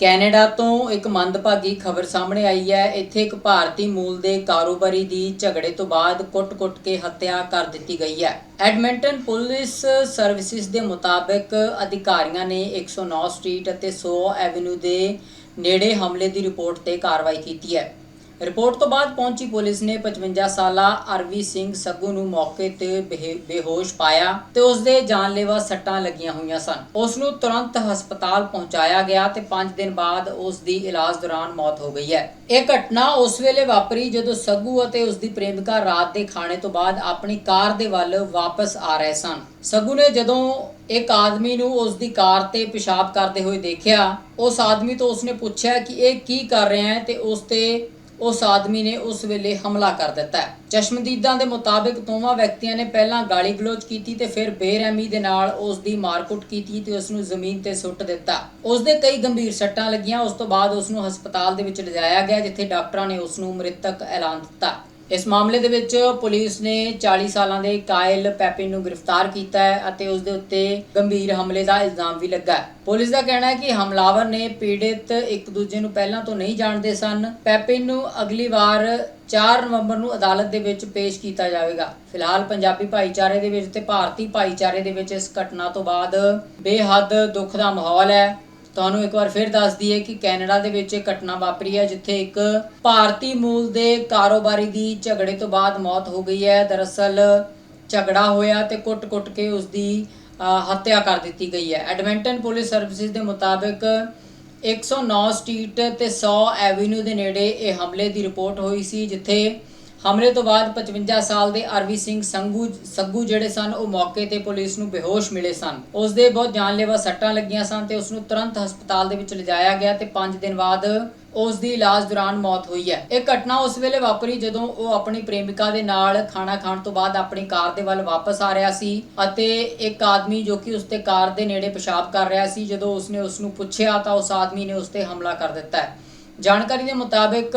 Canada ਤੋਂ ਇੱਕ ਮੰਦਭਾਗੀ ਖਬਰ ਸਾਹਮਣੇ ਆਈ ਹੈ। ਇੱਥੇ ਇੱਕ ਭਾਰਤੀ ਮੂਲ ਦੇ ਕਾਰੋਬਾਰੀ ਦੀ ਝਗੜੇ ਤੋਂ ਬਾਅਦ ਕੁੱਟ-ਕੁੱਟ ਕੇ ਹੱਤਿਆ ਕਰ ਦਿੱਤੀ ਗਈ ਹੈ। ਐਡਮਿੰਟਨ ਪੁਲਿਸ ਸਰਵਿਸਿਜ਼ ਦੇ ਮੁਤਾਬਕ ਅਧਿਕਾਰੀਆਂ ਨੇ 109 ਸਟਰੀਟ ਅਤੇ 100 ਐਵੇਨਿਊ ਦੇ ਨੇੜੇ ਹਮਲੇ ਦੀ ਰਿਪੋਰਟ ਤੇ ਕਾਰਵਾਈ ਕੀਤੀ ਹੈ। ਰਿਪੋਰਟ ਤੋਂ ਬਾਅਦ ਪਹੁੰਚੀ ਪੁਲਿਸ ਨੇ 55 ਸਾਲਾ ਅਰਵੀ ਸਿੰਘ ਸੱਗੂ ਨੂੰ ਮੌਕੇ ਤੇ ਬੇਹੋਸ਼ ਪਾਇਆ ਤੇ ਉਸ ਦੇ ਜਾਨਲੇਵਾ ਸੱਟਾਂ ਲੱਗੀਆਂ ਹੋਈਆਂ ਸਨ। ਉਸ ਨੂੰ ਤੁਰੰਤ ਹਸਪਤਾਲ ਪਹੁੰਚਾਇਆ ਗਿਆ ਤੇ 5 ਦਿਨ ਬਾਅਦ ਉਸ ਦੀ ਇਲਾਜ ਦੌਰਾਨ ਮੌਤ ਹੋ ਗਈ ਹੈ। ਇਹ ਘਟਨਾ ਉਸ ਵੇਲੇ ਵਾਪਰੀ ਜਦੋਂ ਸੱਗੂ ਅਤੇ ਉਸ ਦੀ ਪ੍ਰੇਮਿਕਾ ਰਾਤ ਦੇ ਖਾਣੇ ਤੋਂ ਬਾਅਦ ਆਪਣੀ ਕਾਰ ਦੇ ਵੱਲ ਵਾਪਸ ਆ ਰਹੇ ਸਨ। ਸੱਗੂ ਨੇ ਜਦੋਂ ਇੱਕ ਆਦਮੀ ਨੂੰ ਉਸ ਦੀ ਕਾਰ ਤੇ ਪਿਸ਼ਾਬ ਕਰਦੇ ਹੋਏ ਦੇਖਿਆ, ਉਸ ਆਦਮੀ ਤੋਂ ਉਸਨੇ ਪੁੱਛਿਆ ਕਿ ਇਹ ਕੀ ਕਰ ਰਿਹਾ ਹੈ ਤੇ ਉਸ ਤੇ ਉਸ ਆਦਮੀ ਨੇ ਉਸ ਵੇਲੇ ਹਮਲਾ ਕਰ ਦਿੱਤਾ ਚਸ਼ਮਦੀਦਾਂ ਦੇ ਮੁਤਾਬਕ ਦੋਵਾਂ ਵਿਅਕਤੀਆਂ ਨੇ ਪਹਿਲਾਂ ਗਾਲੀ ਗਲੋਚ ਕੀਤੀ ਤੇ ਫਿਰ ਬੇਰਹਿਮੀ ਦੇ ਨਾਲ ਉਸ ਦੀ ਮਾਰਕੁੱਟ ਕੀਤੀ ਤੇ ਉਸ ਨੂੰ ਜ਼ਮੀਨ ਤੇ ਸੁੱਟ ਦਿੱਤਾ। ਉਸ ਦੇ ਕਈ ਗੰਭੀਰ ਸੱਟਾਂ ਲੱਗੀਆਂ। ਉਸ ਤੋਂ ਬਾਅਦ ਉਸ ਨੂੰ ਹਸਪਤਾਲ ਦੇ ਵਿੱਚ ਲਿਜਾਇਆ ਗਿਆ, ਜਿੱਥੇ ਡਾਕਟਰਾਂ ਨੇ ਉਸ ਨੂੰ ਮ੍ਰਿਤਕ ਐਲਾਨ ਦਿੱਤਾ। ਇਸ ਮਾਮਲੇ ਦੇ ਵਿੱਚ ਪੁਲਿਸ ਨੇ 40 ਸਾਲਾਂ ਦੇ ਕਾਇਲ ਪੈਪਿਨ ਨੂੰ ਗ੍ਰਿਫਤਾਰ ਕੀਤਾ ਹੈ ਅਤੇ ਉਸ ਦੇ ਉੱਤੇ ਗੰਭੀਰ ਹਮਲੇ ਦਾ ਇਲਜ਼ਾਮ ਵੀ ਲੱਗਾ ਹੈ। ਪੁਲਿਸ ਦਾ ਕਹਿਣਾ ਹੈ ਕਿ ਹਮਲਾਵਰ ਨੇ ਪੀੜਿਤ ਇੱਕ ਦੂਜੇ ਨੂੰ ਪਹਿਲਾਂ ਤੋਂ ਨਹੀਂ ਜਾਣਦੇ ਸਨ। ਪੈਪਿਨ ਨੂੰ ਅਗਲੀ ਵਾਰ 4 ਨਵੰਬਰ ਨੂੰ ਅਦਾਲਤ ਦੇ ਵਿੱਚ ਪੇਸ਼ ਕੀਤਾ ਜਾਵੇਗਾ। ਫਿਲਹਾਲ ਪੰਜਾਬੀ ਭਾਈਚਾਰੇ ਦੇ ਵਿੱਚ ਤੇ ਭਾਰਤੀ ਭਾਈਚਾਰੇ ਦੇ ਵਿੱਚ ਇਸ ਘਟਨਾ ਤੋਂ ਬਾਅਦ ਬੇਹੱਦ ਦੁੱਖ ਦਾ ਮਾਹੌਲ ਹੈ। ਤੁਹਾਨੂੰ ਇੱਕ ਵਾਰ ਫਿਰ ਦੱਸ ਦਈਏ ਕਿ ਕੈਨੇਡਾ ਦੇ ਵਿੱਚ ਇੱਕ ਘਟਨਾ ਵਾਪਰੀ ਹੈ, ਜਿੱਥੇ ਇੱਕ ਭਾਰਤੀ ਮੂਲ ਦੇ ਕਾਰੋਬਾਰੀ ਦੀ ਝਗੜੇ ਤੋਂ ਬਾਅਦ ਮੌਤ ਹੋ ਗਈ ਹੈ। ਦਰਅਸਲ ਝਗੜਾ ਹੋਇਆ ਤੇ ਕੁੱਟ-ਕੁੱਟ ਕੇ ਉਸ ਦੀ ਹੱਤਿਆ ਕਰ ਦਿੱਤੀ ਗਈ ਹੈ। ਐਡਮਿੰਟਨ ਪੁਲਿਸ ਸਰਵਿਸਿਜ਼ ਦੇ ਮੁਤਾਬਕ 109 ਸਟਰੀਟ ਤੇ 100 ਐਵੇਨਿਊ ਦੇ ਨੇੜੇ ਇਹ ਹਮਲੇ ਦੀ ਰਿਪੋਰਟ ਹੋਈ ਸੀ, ਜਿੱਥੇ ਹਮਲੇ ਤੋਂ ਬਾਅਦ 55 ਸਾਲ ਦੇ ਅਰਵੀ ਸਿੰਘ ਸੰਗੂ, ਸੱਗੂ ਜਿਹੜੇ ਸਨ, ਉਹ ਮੌਕੇ ਤੇ ਪੁਲਿਸ ਨੂੰ ਬੇਹੋਸ਼ ਮਿਲੇ ਸਨ। ਉਸ ਦੇ ਬਹੁਤ ਜਾਨਲੇਵਾ ਸੱਟਾਂ ਲੱਗੀਆਂ ਸਨ ਤੇ ਉਸ ਨੂੰ ਤੁਰੰਤ ਹਸਪਤਾਲ ਦੇ ਵਿੱਚ ਲਿਜਾਇਆ ਗਿਆ ਤੇ 5 ਦਿਨ ਬਾਅਦ ਉਸ ਦੀ ਇਲਾਜ ਦੌਰਾਨ ਮੌਤ ਹੋਈ ਹੈ। ਇਹ ਘਟਨਾ ਉਸ ਵੇਲੇ ਵਾਪਰੀ ਜਦੋਂ ਉਹ ਆਪਣੀ ਪ੍ਰੇਮਿਕਾ ਦੇ ਨਾਲ ਖਾਣਾ ਖਾਣ ਤੋਂ ਬਾਅਦ ਆਪਣੀ ਕਾਰ ਦੇ ਵੱਲ ਵਾਪਸ ਆ ਰਿਹਾ ਸੀ ਅਤੇ ਇੱਕ ਆਦਮੀ ਜੋ ਕਿ ਉਸ ਕਾਰ ਦੇ ਨੇੜੇ ਪਿਸ਼ਾਬ ਕਰ ਰਿਹਾ ਸੀ, ਜਦੋਂ ਉਸਨੇ ਉਸ ਨੂੰ ਪੁੱਛਿਆ ਤਾਂ ਉਸ ਆਦਮੀ ਨੇ ਉਸ ਤੇ ਹਮਲਾ ਕਰ ਦਿੱਤਾ ਹੈ। ਜਾਣਕਾਰੀ ਦੇ ਮੁਤਾਬਕ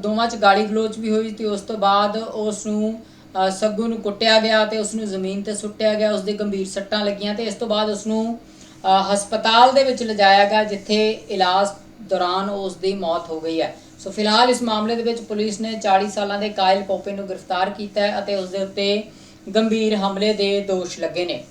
ਦੋਵਾਂ ਚ ਗਾਲੀ ਗਲੋਚ ਵੀ ਹੋਈ ਤੇ ਉਸ ਤੋਂ ਬਾਅਦ ਉਸ ਨੂੰ ਸੱਗੂ ਨੂੰ ਕੁੱਟਿਆ ਗਿਆ ਤੇ ਉਸ ਨੂੰ ਜ਼ਮੀਨ ਤੇ ਸੁੱਟਿਆ ਗਿਆ ਉਸ ਦੇ ਗੰਭੀਰ ਸੱਟਾਂ ਲੱਗੀਆਂ ਤੇ ਇਸ ਤੋਂ ਬਾਅਦ ਉਸ ਨੂੰ ਹਸਪਤਾਲ ਦੇ ਵਿੱਚ ਲਿਜਾਇਆ ਗਿਆ ਜਿੱਥੇ ਇਲਾਜ ਦੌਰਾਨ ਉਸ ਦੀ ਮੌਤ ਹੋ ਗਈ ਹੈ। ਸੋ ਫਿਲਹਾਲ ਇਸ ਮਾਮਲੇ ਦੇ ਵਿੱਚ ਪੁਲਿਸ ਨੇ 40 ਸਾਲਾਂ ਦੇ ਕਾਇਲ ਪੋਪੇ ਨੂੰ ਗ੍ਰਿਫਤਾਰ ਕੀਤਾ ਹੈ ਅਤੇ ਉਸ ਦੇ ਉੱਤੇ ਗੰਭੀਰ ਹਮਲੇ ਦੇ ਦੋਸ਼ ਲੱਗੇ ਨੇ।